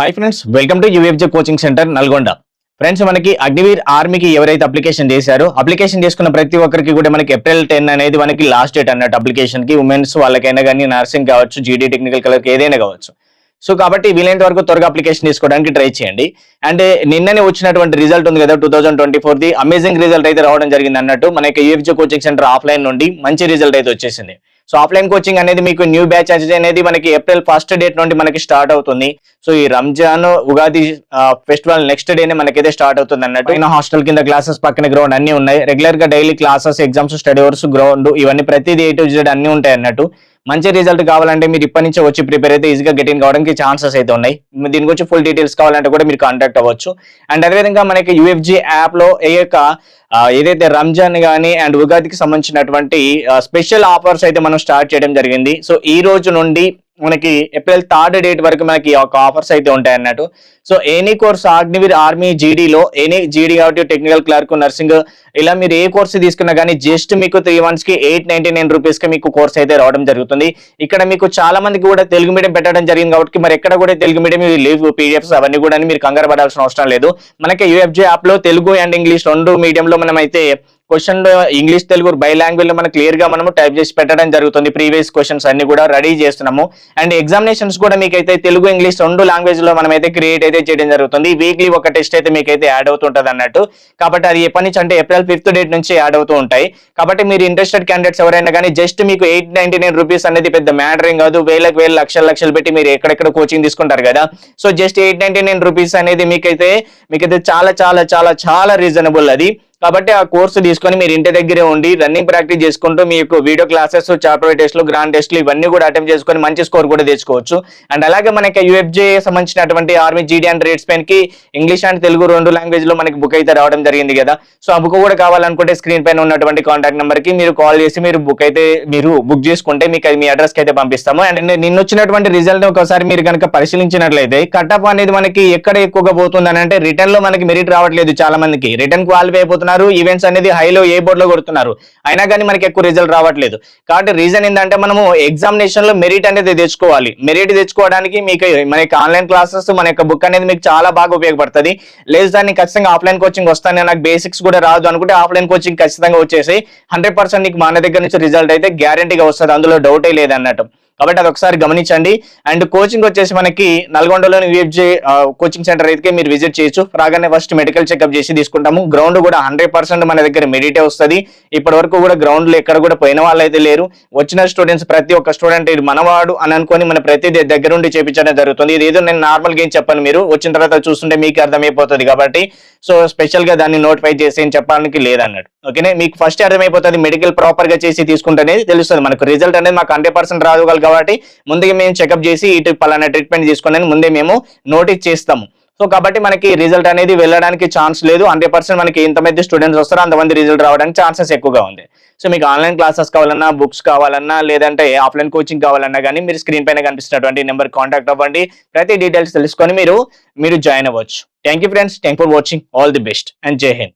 Hi friends welcome to UFJ coaching centre Nalgonda friends మనకి అగ్నివీర్ ఆర్మీకి ఎవరైతే అప్లికేషన్ చేశారో అప్లికేషన్ చేసుకున్న ప్రతి ఒక్కరికి కూడా మనకి ఏప్రిల్ టెన్ అనేది మనకి లాస్ట్ డేట్ అన్నట్టు అప్లికేషన్కి ఉమెన్స్ వాళ్ళకైనా కానీ నర్సింగ్ కావచ్చు జీడీ టెక్నికల్ కలర్ ఏదైనా కావచ్చు. సో కాబట్టి వీలైనంత వరకు త్వరగా అప్లికేషన్ తీసుకోవడానికి ట్రై చేయండి. అండ్ eh, నిన్ననే వచ్చినటువంటి రిజల్ట్ ఉంది కదా two thousand twenty four the amazing result అయితే రావడం జరిగింది అన్నట్టు మనకి యూఎఫ్జే కోచింగ్ సెంటర్ ఆఫ్లైన్ నుండి మంచి రిజల్ట్ అయితే వచ్చేసింది. సో ఆఫ్లైన్ కోచింగ్ అనేది మీకు న్యూ బ్యాచ్ అనేది మనకి ఏప్రిల్ ఫస్ట్ డేట్ నుండి మనకి స్టార్ట్ అవుతుంది. సో ఈ రంజాన్ ఉగాది ఫెస్టివల్ నెక్స్ట్ డేనే మనకైతే స్టార్ట్ అవుతుంది అన్నట్టు. పైన హాస్టల్ కింద క్లాసెస్ పక్కన గ్రౌండ్ అన్ని ఉన్నాయి. రెగ్యులర్గా daily classes exams study hours ground ఇవన్నీ ప్రతిదీ ఏ టు జెడ్ అన్ని ఉంటాయి అన్నట్టు. మంచి రిజల్ట్ కావాలంటే మీరు ఇప్పటి నుంచి వచ్చి ప్రిపేర్ అయితే ఈజీగా గెట్ ఇన్ కావడానికి ఛాన్సెస్ అయితే ఉన్నాయి. దీని గురించి ఫుల్ డీటెయిల్స్ కావాలంటే కూడా మీరు కాంటాక్ట్ అవ్వచ్చు. అండ్ అదేవిధంగా మనకి యూఎఫ్జి యాప్లో ఏ యొక్క ఏదైతే రంజాన్ కానీ అండ్ ఉగాదికి సంబంధించినటువంటి స్పెషల్ ఆఫర్స్ అయితే మనం స్టార్ట్ చేయడం జరిగింది. సో ఈ రోజు నుండి మనకి ఏప్రిల్ థర్డ్ డేట్ వరకు మనకి ఒక ఆఫర్స్ అయితే ఉంటాయి అన్నట్టు. So any course Agniveer army జీడీలో any GD కాబట్టి టెక్నికల్ క్లర్క్ నర్సింగ్ ఇలా మీరు ఏ కోర్స్ తీసుకున్నా కానీ జస్ట్ మీకు త్రీ మంత్స్కి ఎయిట్ నైన్టీ నైన్ రూపీస్కి మీకు కోర్స్ అయితే రావడం జరుగుతుంది. ఇక్కడ మీకు చాలా మందికి కూడా తెలుగు మీడియం పెట్టడం జరిగింది కాబట్టి మరి ఎక్కడ కూడా తెలుగు మీడియం లీవ్ పీడిఎఫ్స్ అవన్నీ కూడా మీరు కంగారు పడాల్సిన అవసరం లేదు. మనకి యూఎఫ్జే యాప్లో తెలుగు అండ్ ఇంగ్లీష్ రెండు మీడియంలో మనం అయితే క్వశ్చన్ ఇంగ్లీష్ తెలుగు బై లాంగ్వేజ్లో మనం క్లియర్గా మనము టైప్ చేసి పెట్టడం జరుగుతుంది. ప్రీవియస్ క్వశ్చన్స్ అన్ని కూడా రెడీ చేస్తున్నాము. అండ్ ఎగ్జామినేషన్స్ కూడా మీకైతే తెలుగు ఇంగ్లీష్ రెండు లాంగ్వేజ్లో మనం అయితే క్రియేట్ అయితే చేయడం జరుగుతుంది. వీక్లీ ఒక టెస్ట్ అయితే మీకైతే యాడ్ అవుతుంటది అన్నట్టు. కాబట్టి అది ఎప్పటి నుంచి అంటే ఏప్రిల్ ఫిఫ్త్ డేట్ నుంచి యాడ్ అవుతూ ఉంటాయి. కాబట్టి మీరు ఇంట్రెస్టెడ్ క్యాండిడేట్స్ ఎవరైనా కానీ జస్ట్ మీకు ఎయిట్ నైన్టీ నైన్ రూపీస్ అనేది పెద్ద మ్యాటరింగ్ కాదు. వేలకు వేలు లక్షల లక్షలు పెట్టి మీరు ఎక్కడెక్కడ కోచింగ్ తీసుకుంటారు కదా. So just eight ninety nine rupees అనేది మీకైతే మీకైతే చాలా చాలా చాలా చాలా రీజనబుల్ అది. కాబట్టి ఆ కోర్సు తీసుకొని మీరు ఇంటి దగ్గరే ఉండి రన్నింగ్ ప్రాక్టీస్ చేసుకుంటూ మీ యొక్క వీడియో క్లాసెస్ చాప్టర్ టెస్ట్లు గ్రాండ్ టెస్ట్లు ఇవన్నీ కూడా అటెంప్ట్ చేసుకొని మంచి స్కోర్ కూడా తెచ్చుకోవచ్చు. అండ్ అలాగే మనకి యూఎఫ్జే సంబంధించినటువంటి ఆర్మీ జీడీ అండ్ రేట్స్ పెన్కి ఇంగ్లీష్ అండ్ తెలుగు రెండు లాంగ్వేజ్లో మనకి బుక్ అయితే రావడం జరిగింది కదా. సో ఆ బుక్ కూడా కావాలనుకుంటే స్క్రీన్ పైన ఉన్నటువంటి కాంటాక్ట్ నెంబర్కి మీరు కాల్ చేసి మీరు బుక్ అయితే మీరు బుక్ చేసుకుంటే మీకు అది మీ అడ్రస్కి అయితే పంపిస్తాము. అండ్ నిన్న వచ్చినటువంటి రిజల్ట్ ఒకసారి మీరు కనుక పరిశీలించినట్లయితే కట్ అనేది మనకి ఎక్కడ ఎక్కువగా పోతుంది అని అంటే రిటర్న్లో మనకి మెరిట్ రావట్లేదు చాలా మందికి రిటర్న్ క్వాలిఫై అయిపోతున్నారు ఈవెంట్స్ అనేది హైలో ఏ బోర్డ్లో కొడుతున్నారు. అయినా కానీ మనకి ఎక్కువ రిజల్ట్ రావట్లేదు. కాబట్టి రీజన్ ఏంటంటే మనము ఎగ్జామినేషన్లో మెరిట్ అనేది తెచ్చుకోవాలి. మెరిట్ తెచ్చుకోవడానికి మీకు మన యొక్క ఆన్లైన్ క్లాసెస్ మన యొక్క బుక్ అనేది మీకు చాలా బాగా ఉపయోగపడుతుంది. లేదు దాన్ని ఖచ్చితంగా ఆఫ్లైన్ కోచింగ్ వస్తానే నాకు బేసిక్స్ కూడా రాదు అనుకుంటే ఆఫ్లైన్ కోచింగ్ ఖచ్చితంగా వచ్చేసి హండ్రెడ్ పర్సెంట్ నీకు మన దగ్గర నుంచి రిజల్ట్ అయితే గ్యారంటీగా వస్తుంది. అందులో డౌటే లేదన్నట్టు. కాబట్టి అది ఒకసారి గమనించండి. అండ్ కోచింగ్ వచ్చేసి మనకి నల్గొండలోని విఎఫ్జే కోచింగ్ సెంటర్ అయితే మీరు విజిట్ చేయొచ్చు. రాగానే ఫస్ట్ మెడికల్ చెకప్ చేసి తీసుకుంటాము. గ్రౌండ్ కూడా హండ్రెడ్ పర్సెంట్ మన దగ్గర మెడిటే వస్తుంది. ఇప్పటి వరకు కూడా గ్రౌండ్లో ఎక్కడ కూడా పోయిన వాళ్ళు అయితే లేరు. వచ్చిన స్టూడెంట్స్ ప్రతి ఒక్క స్టూడెంట్ ఇది మనవాడు అని అనుకుని మన ప్రతి దగ్గర ఉండి చేపించడం జరుగుతుంది. ఇది ఏదో నేను నార్మల్గా ఏం చెప్పాను మీరు. వచ్చిన తర్వాత చూస్తుంటే మీకు అర్థమైపోతుంది కాబట్టి. సో స్పెషల్గా దాన్ని నోటిఫై చేసి ఏం చెప్పడానికి లేదన్నట్టు ఓకేనే? మీకు ఫస్ట్ అర్థమైపోతుంది మెడికల్ ప్రాపర్గా చేసి తీసుకుంటేనే తెలుస్తుంది. మనకు రిజల్ట్ అనేది మాకు హండ్రెడ్ పర్సెంట్ రాదు. కాబట్టి ముందుగా మేము చెకప్ చేసి ఇటు పలానా ట్రీట్మెంట్ తీసుకోండి ముందే మేము నోటీస్ చేస్తాము. సో కాబట్టి మనకి రిజల్ట్ అనేది వెళ్ళడానికి ఛాన్స్ లేదు. హండ్రెడ్ పర్సెంట్ మనకి ఎంతమంది స్టూడెంట్స్ వస్తారో. అంతమంది రిజల్ట్ రావడానికి ఛాన్సెస్ ఎక్కువగా ఉంది. సో మీకు ఆన్లైన్ క్లాసెస్ కావాలన్నా బుక్స్ కావాలన్నా లేదంటే ఆఫ్లైన్ కోచింగ్ కావాలన్నా కానీ మీరు స్క్రీన్ పైన కనిపిస్తున్నటువంటి నెంబర్ కాంటాక్ట్ అవ్వండి. ప్రతి డీటెయిల్స్ తెలుసుకొని మీరు మీరు జాయిన్ అవ్వచ్చు. Thank you friends thank for watching all the best and Jai Hind